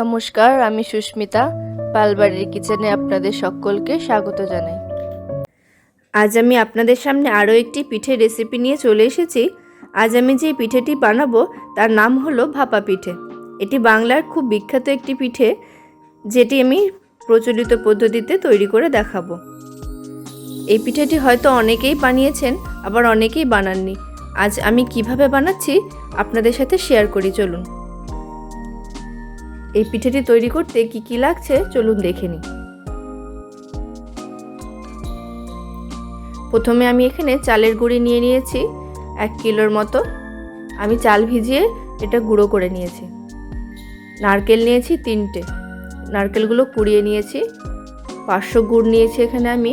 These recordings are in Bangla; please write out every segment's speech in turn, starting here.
নমস্কার, আমি সুস্মিতা, পালবাড়ির কিচেনে আপনাদের সকলকে স্বাগত জানাই। আজ আমি আপনাদের সামনে আরও একটি পিঠের রেসিপি নিয়ে চলে এসেছি। আজ আমি যে পিঠেটি বানাবো, তার নাম হলো ভাপা পিঠে। এটি বাংলার খুব বিখ্যাত একটি পিঠে, যেটি আমি প্রচলিত পদ্ধতিতে তৈরি করে দেখাবো। এই পিঠেটি হয়তো অনেকেই বানিয়েছেন, আবার অনেকেই বানাননি। আজ আমি কীভাবে বানাচ্ছি, আপনাদের সাথে শেয়ার করি, চলুন। এই পিঠেটি তৈরি করতে কি কি লাগছে চলুন দেখে নিই। প্রথমে আমি এখানে চালের গুঁড়ি নিয়ে নিয়েছি, এক কিলোর মতো। আমি চাল ভিজিয়ে এটা গুঁড়ো করে নিয়েছি। নারকেল নিয়েছি তিনটে। নারকেলগুলো কুড়িয়ে নিয়েছি। পাঁচশো গুড় নিয়েছি এখানে আমি।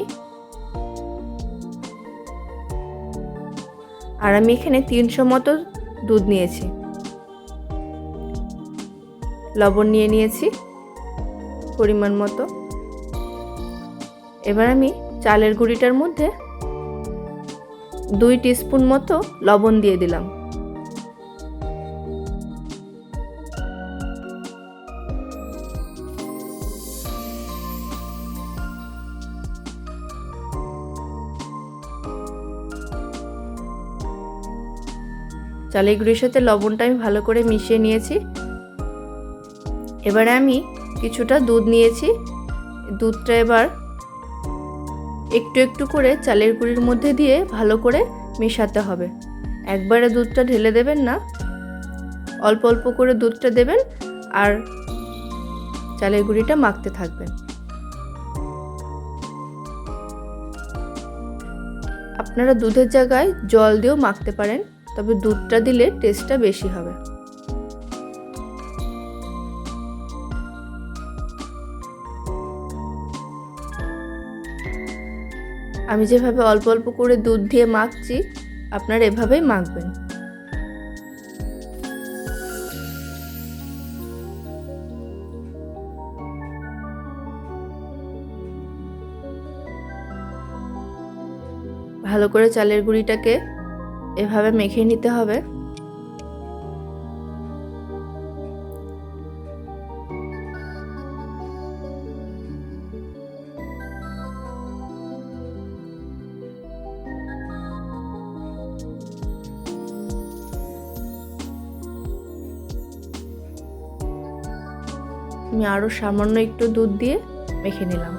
আর আমি এখানে তিনশো মতো দুধ নিয়েছি। লবণ নিয়ে নিয়েছি, পরিমাণ মতো। এবার আমি চালের গুঁড়িটার মধ্যে দুই টিস্পুন মতো লবণ দিয়ে দিলাম। চালের গুঁড়ির সাথে লবণটা আমি ভালো করে মিশিয়ে নিয়েছি। এবারে আমি কিছুটা দুধ নিয়েছি। দুধটা এবার একটু একটু করে চালের গুঁড়ির মধ্যে দিয়ে ভালো করে মেশাতে হবে। একবারে দুধটা ঢেলে দেবেন না। অল্প অল্প করে দুধটা দেবেন আর চালের গুঁড়িটা মাখতে থাকবেন। আপনারা দুধের জায়গায় জল দিয়েও মাখতে পারেন, তবে দুধটা দিলে টেস্টটা বেশি হবে। আমি যেভাবে অল্প অল্প করে দুধ দিয়ে মাখছি, আপনারা এভাবেই মাখবেন। ভালো করে চালের গুঁড়িটাকে এভাবে মেখে নিতে হবে। আমি আরও সামান্য একটু দুধ দিয়ে মেখে নিলাম।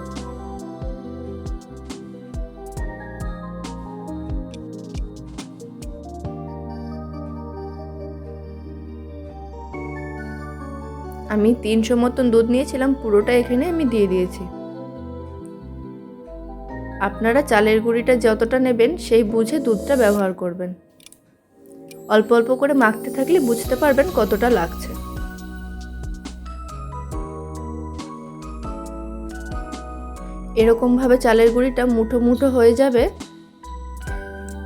আমি তিনশো মতন দুধ নিয়েছিলাম, পুরোটা এখানে আমি দিয়ে দিয়েছি। আপনারা চালের গুঁড়িটা যতটা নেবেন, সেই বুঝে দুধটা ব্যবহার করবেন। অল্প অল্প করে মাখতে থাকলে বুঝতে পারবেন কতটা লাগছে। এরকমভাবে চালের গুঁড়িটা মুঠো মুঠো হয়ে যাবে।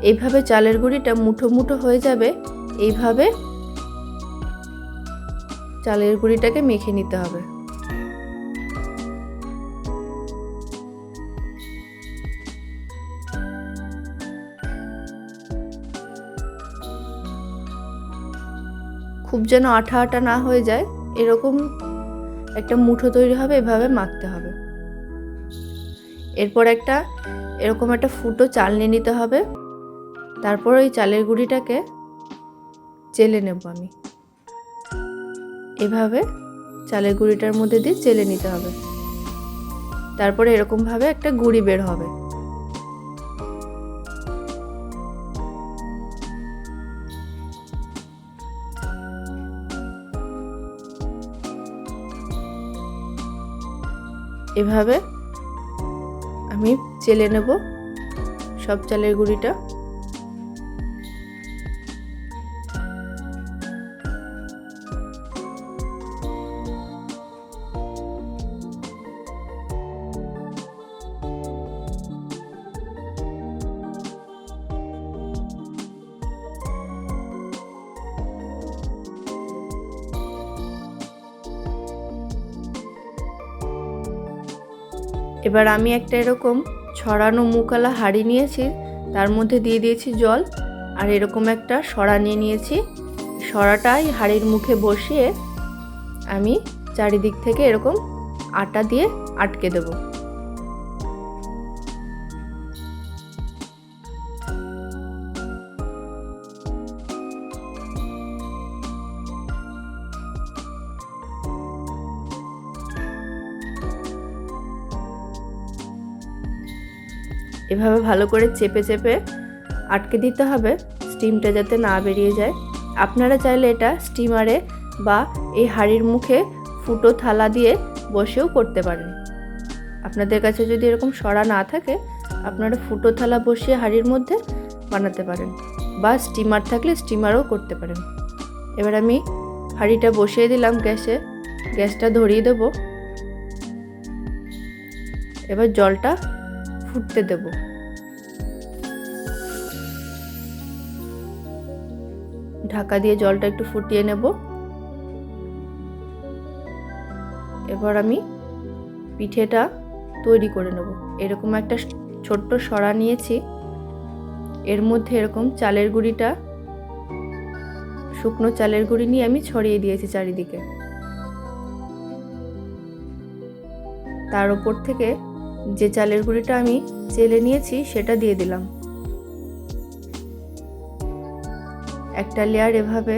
এইভাবে চালের গুঁড়িটা মুঠো মুঠো হয়ে যাবে। এইভাবে চালের গুঁড়িটাকে মেখে নিতে হবে। খুব যেন আঠা আঠা না হয়ে যায়, এরকম একটা মুঠো তৈরি হবে, এভাবে মাখতে হবে। এরপর একটা, এরকম একটা ফুটো চাল নিয়ে নিতে হবে। তারপর ওই চালের গুঁড়িটাকে চেলে নেব আমি। এভাবে চালের গুঁড়িটার মধ্যে দিয়ে চেলে নিতে হবে। তারপরে এরকমভাবে একটা গুঁড়ি বের হবে। এভাবে আমি চেলে নেব সব চালের গুঁড়িটা। এবার আমি একটা এরকম ছড়ানো মুখালা হাঁড়ি নিয়েছি, তার মধ্যে দিয়ে দিয়েছি জল, আর এরকম একটা সরা নিয়ে নিয়েছি। সরাটাই হাঁড়ির মুখে বসিয়ে আমি চারিদিক থেকে এরকম আটা দিয়ে আটকে দেবো। এভাবে ভালো করে চেপে চেপে আটকে দিতে হবে। স্টিমটা যাতে না বেরিয়ে যায়। আপনারা চাইলে এটা স্টিমারে বা এই হাঁড়ির মুখে ফুটো থালা দিয়ে বসেও করতে পারেন। আপনাদের কাছে যদি এরকম সরা না থাকে, আপনারা ফুটো থালা বসিয়ে হাঁড়ির মধ্যে বানাতে পারেন বা স্টিমার থাকলে স্টিমারও করতে পারেন। এবার আমি হাঁড়িটা বসিয়ে দিলাম গ্যাসে। গ্যাসটা ধরিয়ে দেব। এবার জলটা ফুটতে দেব। ঢাকা দিয়ে জলটা একটু ফুটিয়ে নেব। এবার আমি পিঠেটা তৈরি করে নেব। এরকম একটা ছোট্ট সরা নিয়েছি। এর মধ্যে এরকম চালের গুঁড়িটা, শুকনো চালের গুঁড়ি নিয়ে আমি ছড়িয়ে দিয়েছি চারিদিকে। তার ওপর থেকে যে চালের গুঁড়িটা আমি চেলে নিয়েছি সেটা দিয়ে দিলাম। একটা লেয়ার এভাবে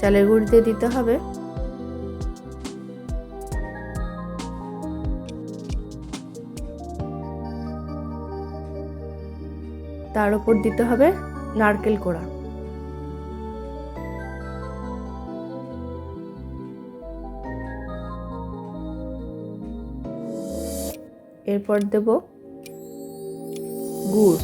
চালের গুঁড়ি দিয়ে দিতে হবে। তার উপর দিতে হবে নারকেল কোড়া। এরপর দেব গুড়।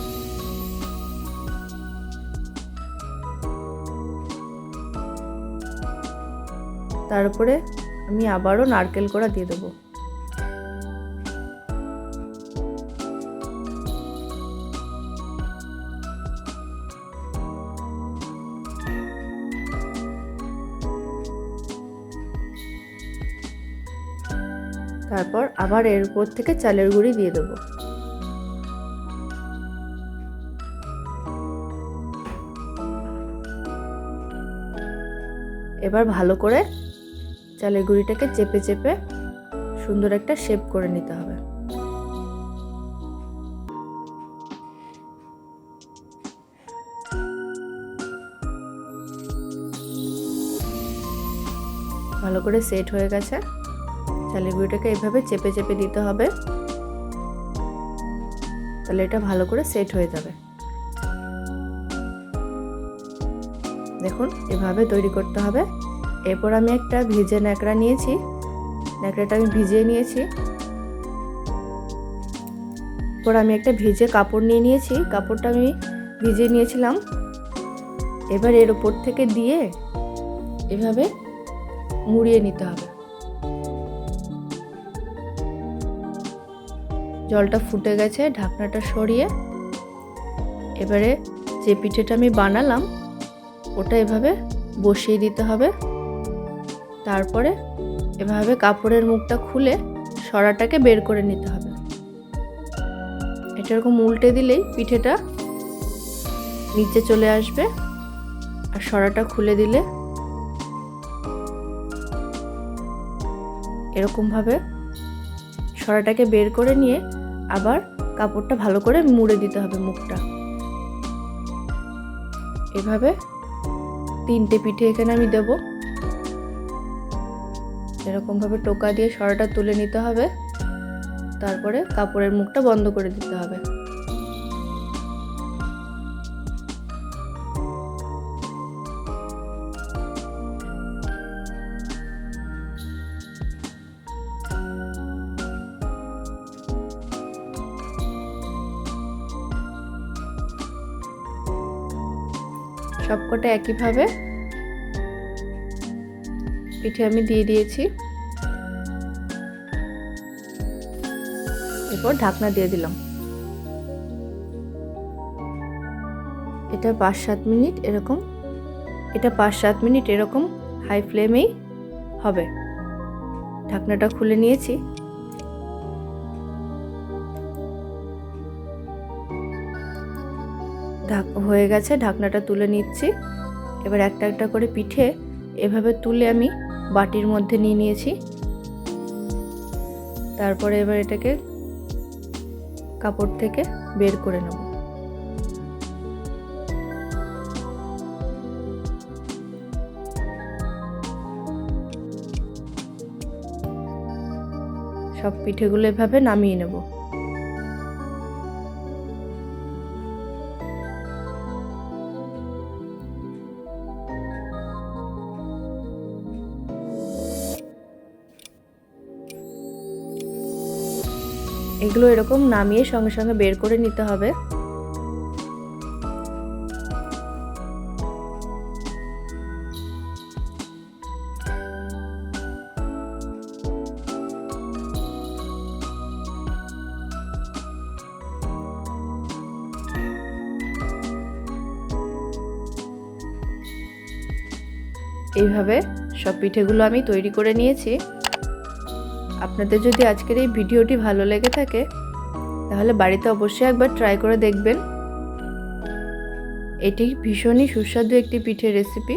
তারপরে আমি আবারও নারকেল কোড়া দিয়ে দেবো। তারপর আবার এর উপর থেকে চালের গুঁড়ি দিয়ে দেবো। এবার ভালো করে চালের গুঁড়িটাকে চেপে চেপে সুন্দর একটা শেপ করে নিতে হবে। ভালো করে সেট হয়ে গেছে। চালের গুঁড়িটাকে এভাবে চেপে চেপে দিতে হবে। তাহলে এটা ভালো করে সেট হয়ে যাবে। দেখুন, এভাবে তৈরি করতে হবে। এরপর আমি একটা ভিজে ন্যাকড়া নিয়েছি। ন্যাকড়াটা আমি ভিজিয়ে নিয়েছি। এরপর আমি একটা ভিজে কাপড় নিয়ে নিয়েছি। কাপড়টা আমি ভিজিয়ে নিয়েছিলাম। এবার এর ওপর থেকে দিয়ে এভাবে মুড়িয়ে নিতে হবে। জলটা ফুটে গেছে, ঢাকনাটা সরিয়ে। এবারে যে পিঠেটা আমি বানালাম, ওটা এভাবে বসিয়ে দিতে হবে। তারপরে এভাবে কাপড়ের মুখটা খুলে সরাটাকে বের করে নিতে হবে। এটা এরকম উল্টে দিলেই পিঠেটা নিচে চলে আসবে আর সরাটা খুলে দিলে এরকমভাবে সরাটাকে বের করে নিয়ে আবার কাপড়টা ভালো করে মুড়ে দিতে হবে মুখটা। এভাবে তিনটে পিঠে এখানে আমি দেবো। এরকমভাবে টোকা দিয়ে সরাটা তুলে নিতে হবে। তারপরে কাপড়ের মুখটা বন্ধ করে দিতে হবে। সবকটা একইভাবে। পিঠে আমি দিয়ে দিয়েছি। এরপর ঢাকনা দিয়ে দিলাম। এটা পাঁচ সাত মিনিট এরকম। এটা পাঁচ সাত মিনিট এরকম হাই ফ্লেমেই হবে। ঢাকনাটা খুলে নিয়েছি। হয়ে গেছে, ঢাকনাটা তুলে নিচ্ছি। এবার একটা একটা করে পিঠে এভাবে তুলে আমি বাটির মধ্যে নিয়ে নিয়েছি। তারপরে এবার এটাকে কাপড় থেকে বের করে নেব। সব পিঠেগুলো এভাবে নামিয়ে নেব। এগুলো এরকম নামিয়ে সঙ্গে সঙ্গে বের করে নিতে হবে। এইভাবে সব পিঠেগুলো আমি তৈরি করে নিয়েছি। আপনাদের যদি আজকের এই ভিডিওটি ভালো লেগে থাকে, তাহলে বাড়িতে অবশ্যই একবার ট্রাই করে দেখবেন। এটি ভীষণই সুস্বাদু একটি পিঠের রেসিপি